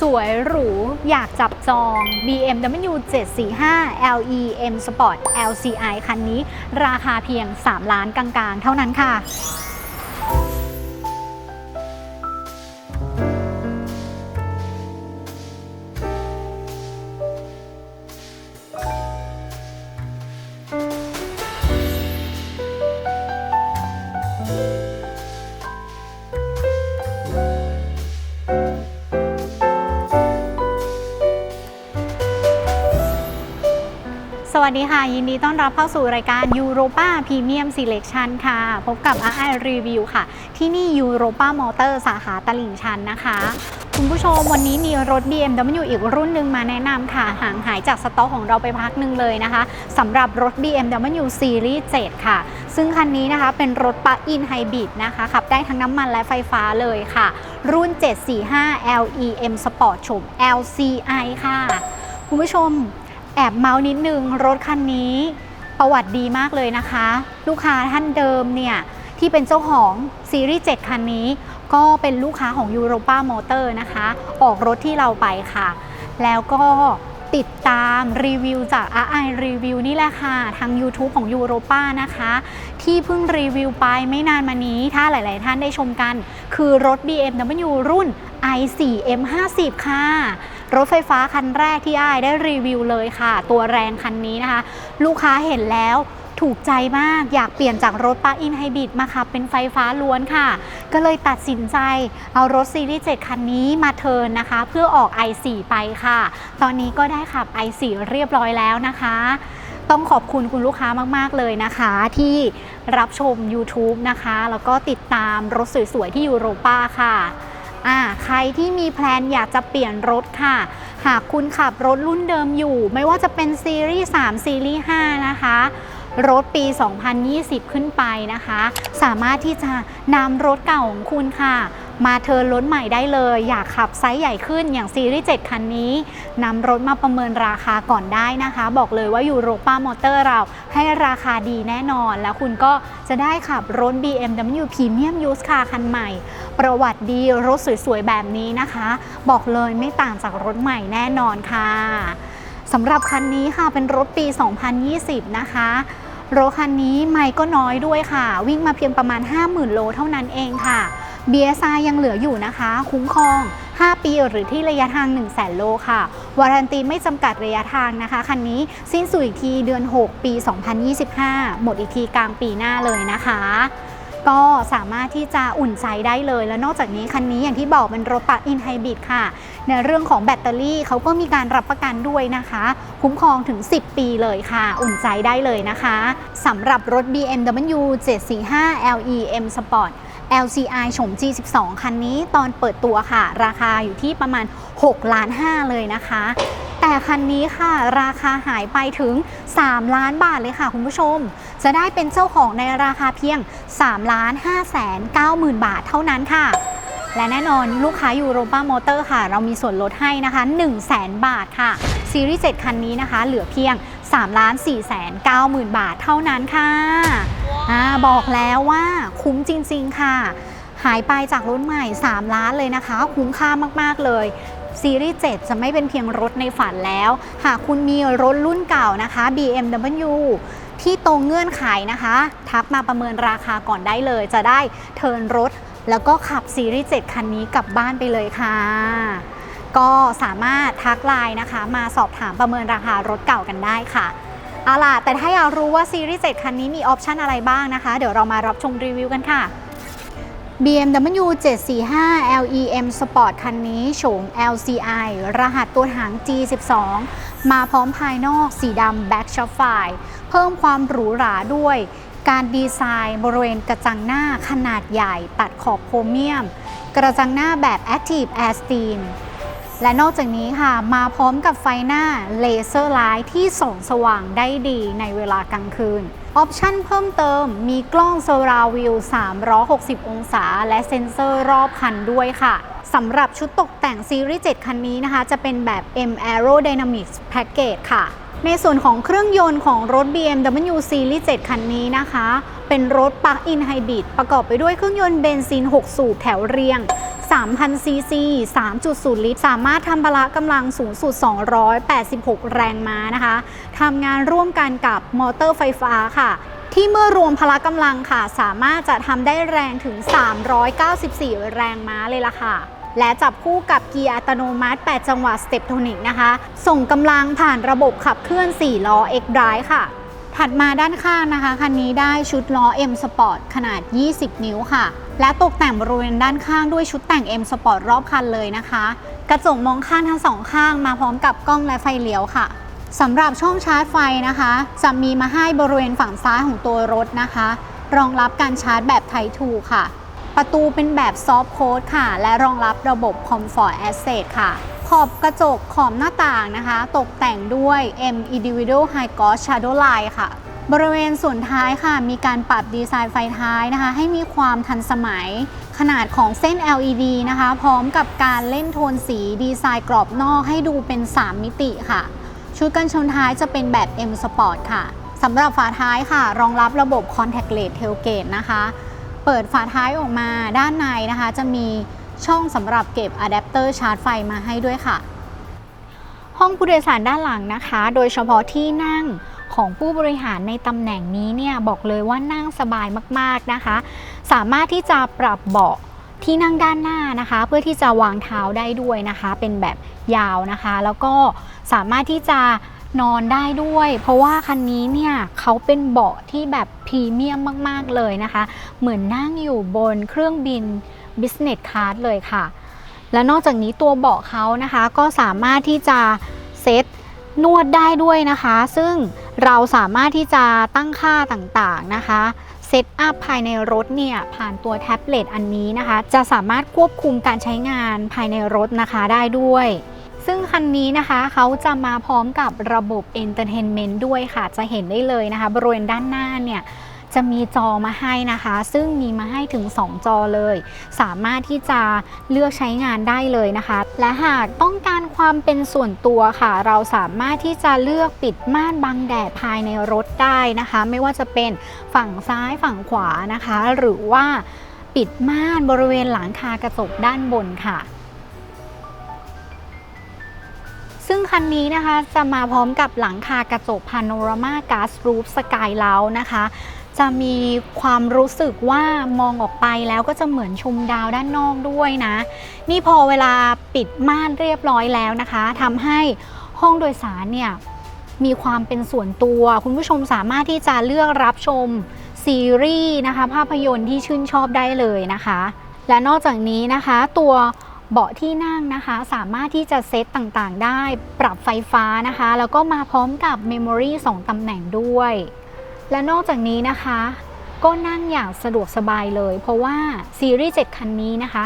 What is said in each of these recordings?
สวยหรูอยากจับจอง BMW 745 LE M Sport LCI คันนี้ ราคาเพียง 3 ล้านกลางๆ เท่านั้นค่ะ วัสดีค่ะ ยินดีต้อนรับเข้าสู่รายการ Europa Premium Selection ค่ะ พบกับ RI Review ค่ะ ที่นี่ Europa Motor สาขาตลิ่งชันนะคะ คุณผู้ชมวันนี้มีรถ BMW อีกรุ่นหนึ่งมาแนะนำค่ะ ห่างหายจากสต็อกของเราไปพักหนึ่งเลยนะคะสำหรับรถ BMW Series 7 ค่ะ ซึ่งคันนี้นะคะเป็นรถปลั๊กอินไฮบริดนะคะขับได้ทั้งน้ำมันและไฟฟ้าเลยค่ะ รุ่น 745 LEM Sport โฉม LCI ค่ะ คุณผู้ชม แอบเมาส์นิดนึงรถคันนี้ประวัติดีมากเลยนะคะ ลูกค้าท่านเดิมเนี่ยที่เป็นเจ้าของซีรีส์ 7 คันนี้ ก็เป็นลูกค้าของ Europa Motor นะคะ ออกรถที่เราไปค่ะ แล้วก็ติดตามรีวิวจาก RI Review นี่แหละค่ะ ทาง YouTube ของ Europa นะคะ ที่เพิ่งรีวิวไปไม่นานมานี้ ถ้าหลาย ๆ ท่านได้ชมกัน คือรถ BMW รุ่น i4 M50 ค่ะ รถไฟฟ้าคันแรกที่อ้ายได้รีวิวเลยค่ะ ตัวแรงคันนี้นะคะ ลูกค้าเห็นแล้วถูกใจมากอยากเปลี่ยนจากรถปลั๊กอินไฮบริดมาขับเป็นไฟฟ้าล้วนค่ะ ก็เลยตัดสินใจเอารถซีรีส์7คันนี้มาเทิร์นนะคะ เพื่อออก i4 ไปค่ะ ตอนนี้ก็ได้ขับ i4 เรียบร้อยแล้วนะคะ ต้องขอบคุณคุณลูกค้ามาก ๆ เลยนะคะ ที่รับชม YouTube นะคะ แล้วก็ติดตามรถสวย ๆ ที่ยูโรป้าค่ะ อ่าใครที่มีแพลนอยากจะเปลี่ยนรถค่ะ หากคุณขับรถรุ่นเดิมอยู่ ไม่ว่าจะเป็นซีรีส์3ซีรีส์5นะคะรถปี 2020 ขึ้นไปนะคะ สามารถที่จะนำรถเก่าของคุณค่ะ มาเทิร์นรถใหม่ได้เลย อยากขับไซส์ใหญ่ขึ้นอย่างซีรีส์ 7 คันนี้นำรถมาประเมินราคาก่อนได้นะคะ บอกเลยว่ายูโรป้ามอเตอร์เราให้ราคาดีแน่นอน แล้วคุณก็จะได้ขับรถ BMW Premium Used Car คันใหม่ ประวัติดีรถสวยๆ แบบนี้นะคะ บอกเลยไม่ต่างจากรถใหม่แน่นอนค่ะสำหรับคันนี้ค่ะเป็นรถปี 2020 นะคะรถคันนี้ไม่ก็น้อยด้วยค่ะ วิ่งมาเพียงประมาณ 50,000 โลเท่านั้นเองค่ะ BSI ยังเหลืออยู่นะคะ คุ้มครอง 5 ปีหรือที่ระยะทาง 1 0 0 0 0แโลค่ะ วารันตีไม่จำกัดระยะทางนะคะ คันนี้สิ้นสุดอีกทีเดือน 6 ปี 2025 หมดอีกทีกลางปีหน้าเลยนะคะ ก็สามารถที่จะอุ่นใจได้เลย แล้วนอกจากนี้คันนี้อย่างที่บอกเป็นรถปั๊อินไฮบริดค่ะ ในเรื่องของแบตเตอรี่เขาก็มีการรับประกันด้วยนะคะ คุ้มครองถึง 10 ปีเลยค่ะ อุ่นใจได้เลยนะคะสำหรับรถ BMW 745 LE M Sport LCI โฉม G12 คันนี้ตอนเปิดตัวค่ะ ราคาอยู่ที่ประมาณ6ล้าน5เลยนะคะ แต่คันนี้ค่ะ ราคาหายไปถึง 3 ล้านบาทเลยค่ะคุณผู้ชม จะได้เป็นเจ้าของในราคาเพียง 3 ล้าน5แสน9หมื่นบาทเท่านั้นค่ะ และแน่นอนลูกค้ายูโรป้ามอเตอร์ค่ะ เรามีส่วนลดให้นะคะ 1 0 0 0 0แสนบาทค่ะซีรีส์7คันนี้นะคะ เหลือเพียง 3ล้าน4แสน9หมื่นบาทเท่านั้นค่ะอาบอกแล้วว่าคุ้มจริง ๆ ค่ะ หายไปจากรุ่นใหม่ 3 ล้านเลยนะคะ คุ้มค่ามาก ๆ เลยซีรีส์ 7 จะไม่เป็นเพียงรถในฝันแล้ว หากคุณมีรถรุ่นเก่านะคะ BMW ที่ตรงเงื่อนไขนะคะ ทักมาประเมินราคาก่อนได้เลย จะได้เทิร์นรถ แล้วก็ขับซีรีส์ 7 คันนี้กลับบ้านไปเลยค่ะ ก็สามารถทักไลน์นะคะ มาสอบถามประเมินราคารถเก่ากันได้ค่ะเอาล่ะ แต่ถ้าอยากรู้ว่าซีรีส์ 7 คันนี้มีออปชันอะไรบ้างนะคะ เดี๋ยวเรามารับชมรีวิวกันค่ะ BMW 745 LEM Sport คันนี้โฉม LCI รหัสตัวถัง G12 มาพร้อมภายนอกสีดำ Back s h o t f i เพิ่มความหรูหราด้วย การดีไซน์บริเวณกระจังหน้าขนาดใหญ่ตัดขอบโครเมียม กระจังหน้าแบบ Active Air Steam และนอกจากนี้ค่ะมาพร้อมกับไฟหน้าเลเซอร์ไลท์ที่ส่องสว่างได้ดีในเวลากลางคืน ออปชั่นเพิ่มเติมมีกล้อง Surround View 360 องศา และเซ็นเซอร์รอบคันด้วยค่ะสำหรับชุดตกแต่งซีรีส์ 7 คันนี้นะคะ จะเป็นแบบ M Aerodynamics Package ค่ะ ในส่วนของเครื่องยนต์ของรถ BMW Series 7 คันนี้นะคะ เป็นรถปลั๊กอินไฮบริดประกอบไปด้วยเครื่องยนต์เบนซิน 6 สูบแถวเรียง3,000 ซีซี 3.0 ลิตร สามารถทำพละกำลังสูงสุด 286 แรงม้านะคะ ทำงานร่วมกันกับมอเตอร์ไฟฟ้าค่ะ ที่เมื่อรวมพละกำลังค่ะ สามารถจะทำได้แรงถึง 394 แรงม้าเลยล่ะค่ะ และจับคู่กับเกียร์อัตโนมัติ 8 จังหวะสเต็ปโทนิกนะคะ ส่งกำลังผ่านระบบขับเคลื่อน 4 ล้อ X Drive ค่ะ ถัดมาด้านข้างนะคะ คันนี้ได้ชุดล้อ M Sport ขนาด 20 นิ้วค่ะ และตกแต่งบริเวณด้านข้างด้วยชุดแต่ง M Sport รอบคันเลยนะคะ กระจกมองข้างทั้งสองข้างมาพร้อมกับกล้องและไฟเลี้ยวค่ะสำหรับช่องชาร์จไฟนะคะ จะมีมาให้บริเวณฝั่งซ้ายของตัวรถนะคะ รองรับการชาร์จแบบ Type 2ค่ะ ประตูเป็นแบบซอฟ t โค้ดค่ะ และรองรับระบบ Comfort Access ค่ะ ขอบกระจกขอบหน้าต่างนะคะ ตกแต่งด้วย M Individual High Gloss Shadow Line ค่ะ บริเวณส่วนท้ายค่ะ มีการปรับดีไซน์ไฟท้ายนะคะ ให้มีความทันสมัยขนาดของเส้น LED นะคะ พร้อมกับการเล่นโทนสีดีไซน์กรอบนอกให้ดูเป็น 3 มิติค่ะ ชุดกันชนท้ายจะเป็นแบบ M Sport ค่ะสำหรับฝาท้ายค่ะ รองรับระบบ Contactless Tailgate นะคะ เปิดฝาท้ายออกมาด้านในนะคะ จะมี ช่องสำหรับเก็บอะแดปเตอร์ชาร์จไฟมาให้ด้วยค่ะ ห้องผู้โดยสารด้านหลังนะคะ โดยเฉพาะที่นั่งของผู้บริหารในตำแหน่งนี้เนี่ยบอกเลยว่านั่งสบายมากๆนะคะ สามารถที่จะปรับเบาะที่นั่งด้านหน้านะคะ เพื่อที่จะวางเท้าได้ด้วยนะคะ เป็นแบบยาวนะคะ แล้วก็สามารถที่จะนอนได้ด้วย เพราะว่าคันนี้เนี่ยเขาเป็นเบาะที่แบบพรีเมียมมาก ๆเลยนะคะ เหมือนนั่งอยู่บนเครื่องบิน Business Class เลยค่ะ และนอกจากนี้ตัวเบาะเขานะคะก็สามารถที่จะเซตนวดได้ด้วยนะคะ ซึ่งเราสามารถที่จะตั้งค่าต่างๆนะคะเซตอัพภายในรถเนี่ยผ่านตัวแท็บเล็ตอันนี้นะคะ จะสามารถควบคุมการใช้งานภายในรถนะคะได้ด้วย ซึ่งคันนี้นะคะเขาจะมาพร้อมกับระบบ Entertainment ด้วยค่ะ จะเห็นได้เลยนะคะ บริเวณด้านหน้าเนี่ย จะมีจอมาให้นะคะ ซึ่งมีมาให้ถึง 2 จอเลย สามารถที่จะเลือกใช้งานได้เลยนะคะ และหากต้องการความเป็นส่วนตัวค่ะ เราสามารถที่จะเลือกปิดม่านบังแดดภายในรถได้นะคะ ไม่ว่าจะเป็นฝั่งซ้ายฝั่งขวานะคะ หรือว่าปิดม่านบริเวณหลังคากระจกด้านบนค่ะซึ่งคันนี้นะคะจะมาพร้อมกับหลังคากระจกพาโนรามาก๊าซรูฟสกายเล้านะคะ จะมีความรู้สึกว่ามองออกไปแล้วก็จะเหมือนชมดาวด้านนอกด้วยนะ นี่พอเวลาปิดม่านเรียบร้อยแล้วนะคะทำให้ห้องโดยสารเนี่ยมีความเป็นส่วนตัว คุณผู้ชมสามารถที่จะเลือกรับชมซีรีส์นะคะ ภาพยนตร์ที่ชื่นชอบได้เลยนะคะ และนอกจากนี้นะคะตัวเบาะที่นั่งนะคะ สามารถที่จะเซตต่างๆ ได้ปรับไฟฟ้านะคะ แล้วก็มาพร้อมกับเมมโมรี2ตำแหน่งด้วย และนอกจากนี้นะคะ ก็นั่งอย่างสะดวกสบายเลย เพราะว่าซีรีส์7คันนี้นะคะ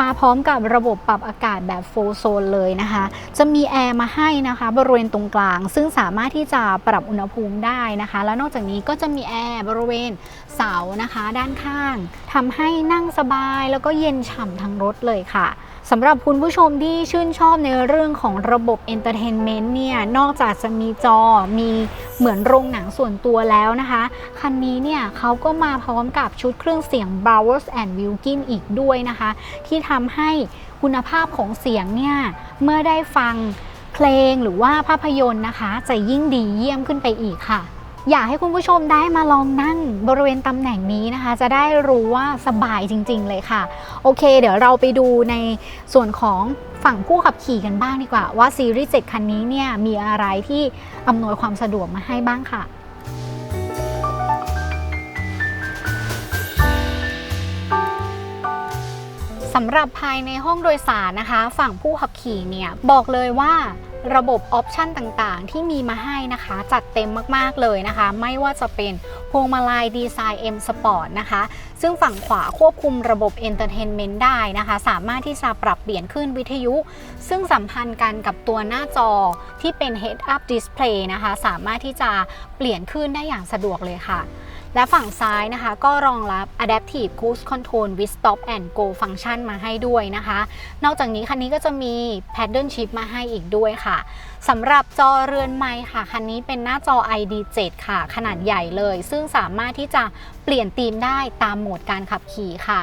มาพร้อมกับระบบปรับอากาศแบบโฟโซนเลยนะคะ จะมีแอร์มาให้นะคะบริเวณตรงกลาง ซึ่งสามารถที่จะปรับอุณหภูมิได้นะคะ แล้วนอกจากนี้ก็จะมีแอร์บริเวณเสานะคะ ด้านข้างทำให้นั่งสบายแล้วก็เย็นฉ่ำทั้งรถเลยค่ะ สำหรับคุณผู้ชมที่ชื่นชอบในเรื่องของระบบเอนเตอร์เทนเมนต์เนี่ย นอกจากจะมีจอ มีเหมือนโรงหนังส่วนตัวแล้วนะคะ คันนี้เนี่ยเขาก็มาพร้อมกับชุดเครื่องเสียง Bowers and Wilkin อีกด้วยนะคะ ที่ทำให้คุณภาพของเสียงเนี่ย เมื่อได้ฟังเพลงหรือว่าภาพยนตร์นะคะ จะยิ่งดีเยี่ยมขึ้นไปอีกค่ะ อยากให้คุณผู้ชมได้มาลองนั่งบริเวณตำแหน่งนี้นะคะ จะได้รู้ว่าสบายจริง ๆ เลยค่ะ โอเค เดี๋ยวเราไปดูในส่วนของฝั่งผู้ขับขี่กันบ้างดีกว่า ว่าซีรีส์7คันนี้เนี่ยมีอะไรที่อำนวยความสะดวกมาให้บ้างค่ะสำหรับภายในห้องโดยสารนะคะ ฝั่งผู้ขับขี่เนี่ยบอกเลยว่า ระบบออปชันต่างๆ ที่มีมาให้นะคะ จัดเต็มมากๆเลยนะคะ ไม่ว่าจะเป็นพวงมาลัยดีไซน์ M Sport นะคะ ซึ่งฝั่งขวาควบคุมระบบ Entertainment ได้นะคะ สามารถที่จะปรับเปลี่ยนขึ้นวิทยุ ซึ่งสัมพันธ์กันกับตัวหน้าจอที่เป็น Head Up Display นะคะ สามารถที่จะเปลี่ยนขึ้นได้อย่างสะดวกเลยค่ะ และฝั่งซ้ายนะคะ ก็รองรับ Adaptive Cruise Control with Stop and Go Function มาให้ด้วยนะคะ นอกจากนี้คันนี้ก็จะมี Paddle Shift มาให้อีกด้วยค่ะสำหรับจอเรือนไม้ค่ะ คันนี้เป็นหน้าจอ ID7 ค่ะ ขนาดใหญ่เลย ซึ่งสามารถที่จะเปลี่ยนธีมได้ตามโหมดการขับขี่ค่ะ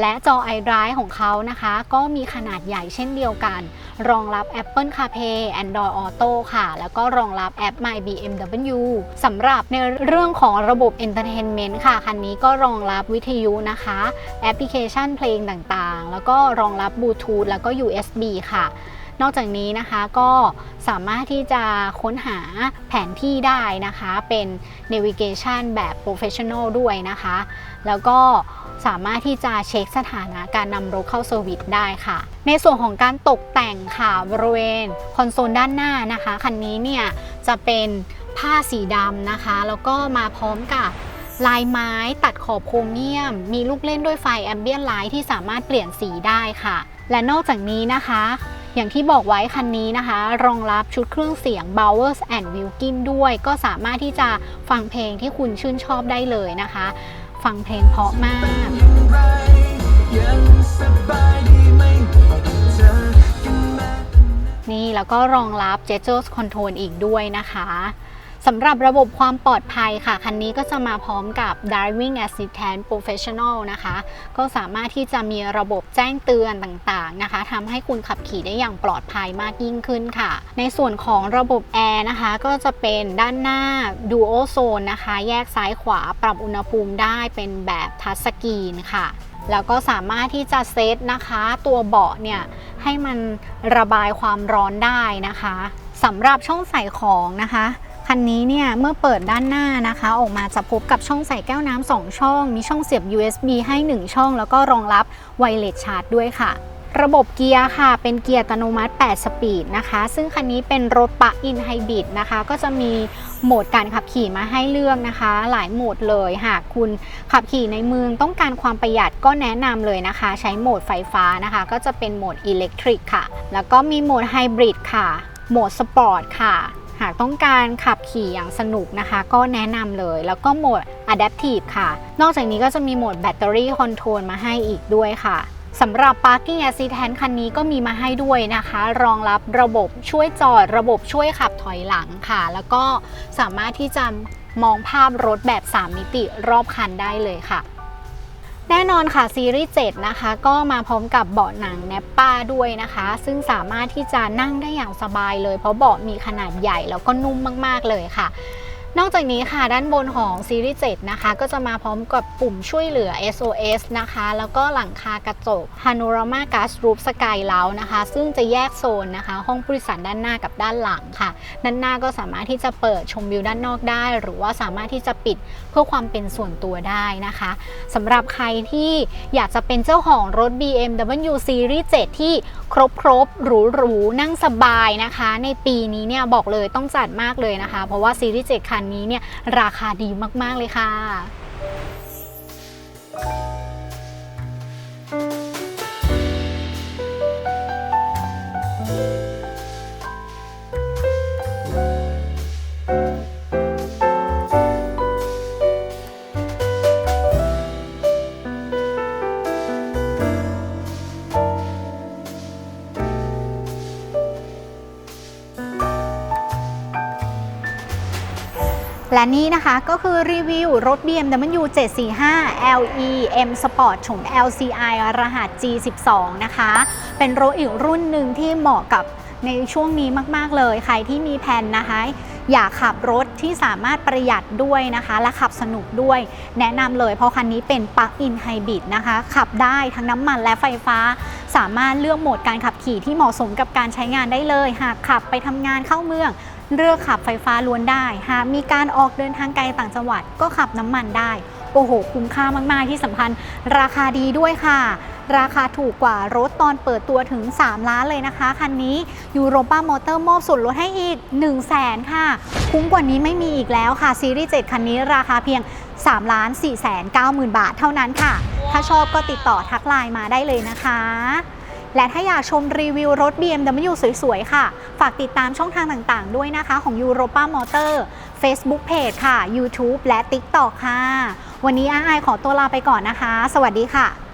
และจอ iDrive ของเขานะคะ ก็มีขนาดใหญ่เช่นเดียวกัน รองรับ Apple CarPlay Android Auto ค่ะ แล้วก็รองรับแอป My BMW สำหรับในเรื่องของระบบ Entertainment ค่ะ คันนี้ก็รองรับวิทยุนะคะ แอปพลิเคชันเพลงต่างๆ แล้วก็รองรับบลูทูธแล้วก็ USB ค่ะ นอกจากนี้นะคะก็สามารถที่จะค้นหาแผนที่ได้นะคะ เป็น navigation แบบ professional ด้วยนะคะ แล้วก็ สามารถที่จะเช็คสถานะการนำรถเข้าเซอร์วิสได้ค่ะ ในส่วนของการตกแต่งค่ะบริเวณคอนโซลด้านหน้านะคะคันนี้เนี่ยจะเป็นผ้าสีดำนะคะ แล้วก็มาพร้อมกับลายไม้ตัดขอบโครเมียม มีลูกเล่นด้วยไฟแอมเบียนไลท์ที่สามารถเปลี่ยนสีได้ค่ะ และนอกจากนี้นะคะ อย่างที่บอกไว้คันนี้นะคะ รองรับชุดเครื่องเสียง Bowers and Wilkin ด้วย ก็สามารถที่จะฟังเพลงที่คุณชื่นชอบได้เลยนะคะ ฟังเพลงเพราะมากนี่แล้วก็รองรับ Gesture Control อีกด้วยนะคะ สำหรับระบบความปลอดภัยค่ะ คันนี้ก็จะมาพร้อมกับ Driving Assistant Professional นะคะ ก็สามารถที่จะมีระบบแจ้งเตือนต่างๆนะคะทำให้คุณขับขี่ได้อย่างปลอดภัยมากยิ่งขึ้นค่ะ ในส่วนของระบบแอร์นะคะ ก็จะเป็นด้านหน้า Dual Zone นะคะ แยกซ้ายขวาปรับอุณหภูมิได้เป็นแบบทัชสกรีนค่ะแล้วก็สามารถที่จะเซตนะคะ ตัวเบาะเนี่ยให้มันระบายความร้อนได้นะคะสำหรับช่องใส่ของนะคะ คันนี้เนี่ยเมื่อเปิดด้านหน้านะคะ ออกมาจะพบกับช่องใส่แก้วน้ำสองช่อง มีช่องเสียบ USB ให้ 1 ช่อง แล้วก็รองรับไวเลสชาร์จด้วยค่ะระบบเกียร์ค่ะ เป็นเกียร์อัตโนมัติ 8 สปีดนะคะ ซึ่งคันนี้เป็นรถปะอินไฮบริดนะคะ ก็จะมีโหมดการขับขี่มาให้เลือกนะคะ หลายโหมดเลย หากคุณขับขี่ในเมืองต้องการความประหยัดก็แนะนำเลยนะคะ ใช้โหมดไฟฟ้านะคะ ก็จะเป็นโหมดอิเล็กทริกค่ะ แล้วก็มีโหมดไฮบริดค่ะ โหมดสปอร์ตค่ะ หากต้องการขับขี่อย่างสนุกนะคะ ก็แนะนำเลยแล้วก็โหมด Adaptive ค่ะ นอกจากนี้ก็จะมีโหมดแบตเตอรี่คอนโทรลมาให้อีกด้วยค่ะสำหรับ Parking Assistant คันนี้ก็มีมาให้ด้วยนะคะ รองรับระบบช่วยจอด ระบบช่วยขับถอยหลังค่ะ แล้วก็สามารถที่จะมองภาพรถแบบ 3 มิติรอบคันได้เลยค่ะ แน่นอนค่ะซีรีส์7นะคะ ก็มาพร้อมกับเบาะหนังแนปป้าด้วยนะคะ ซึ่งสามารถที่จะนั่งได้อย่างสบายเลย เพราะเบาะมีขนาดใหญ่แล้วก็นุ่มมากๆเลยค่ะ นอกจากนี้ค่ะด้านบนของซีรีส์7นะคะ ก็จะมาพร้อมกับปุ่มช่วยเหลือ SOS นะคะ แล้วก็หลังคากระจก Panorama Glass Roof Sky l o u นะคะ ซึ่งจะแยกโซนนะคะ ห้องผู้โดยสารด้านหน้ากับด้านหลังค่ะ ด้านหน้าก็สามารถที่จะเปิดชมวิวด้านนอกได้ หรือว่าสามารถที่จะปิดเพื่อความเป็นส่วนตัวได้นะคะสำหรับใครที่อยากจะเป็นเจ้าของรถ BMW Series 7 ที่ครบครบหรูหรูนั่งสบายนะคะ ในปีนี้เนี่ยบอกเลยต้องจัดมากเลยนะคะ เพราะว่า Series 7คันนี้เนี่ยราคาดีมากๆเลยค่ะ และนี่นะคะก็คือรีวิวรถ BMW 745 LE M Sport โฉม LCI รหัส G12 นะคะ เป็นรถอีกรุ่นหนึ่งที่เหมาะกับในช่วงนี้มากๆเลย ใครที่มีแผนนะคะอยากขับรถที่สามารถประหยัดด้วยนะคะ และขับสนุกด้วย แนะนำเลยเพราะคันนี้เป็น Plug-in Hybrid นะคะ ขับได้ทั้งน้ำมันและไฟฟ้า สามารถเลือกโหมดการขับขี่ที่เหมาะสมกับการใช้งานได้เลย หากขับไปทำงานเข้าเมือง เลือกขับไฟฟ้าล้วนได้หากมีการออกเดินทางไกลต่างจังหวัดก็ขับน้ำมันได้ โอ้โห คุ้มค่ามาก ๆ ที่สำคัญราคาดีด้วยค่ะ ราคาถูกกว่ารถตอนเปิดตัวถึง 3 ล้านเลยนะคะ คันนี้ยูโรป้ามอเตอร์มอบส่วนลดให้อีก 1 0 0 0 0แสนค่ะ คุ้มกว่านี้ไม่มีอีกแล้วค่ะ ซีรีส์ 7 คันนี้ราคาเพียง3ล้าน4แสน9หมื่นบาทเท่านั้นค่ะ ถ้าชอบก็ติดต่อทักไลน์มาได้เลยนะคะ และถ้าอยากชมรีวิวรถ BMW สวยๆ ค่ะ ฝากติดตามช่องทางต่างๆ ด้วยนะคะของ Europa Motor Facebook Page ค่ะ YouTube และ TikTok ค่ะ วันนี้อาไอขอตัวลาไปก่อนนะคะ สวัสดีค่ะ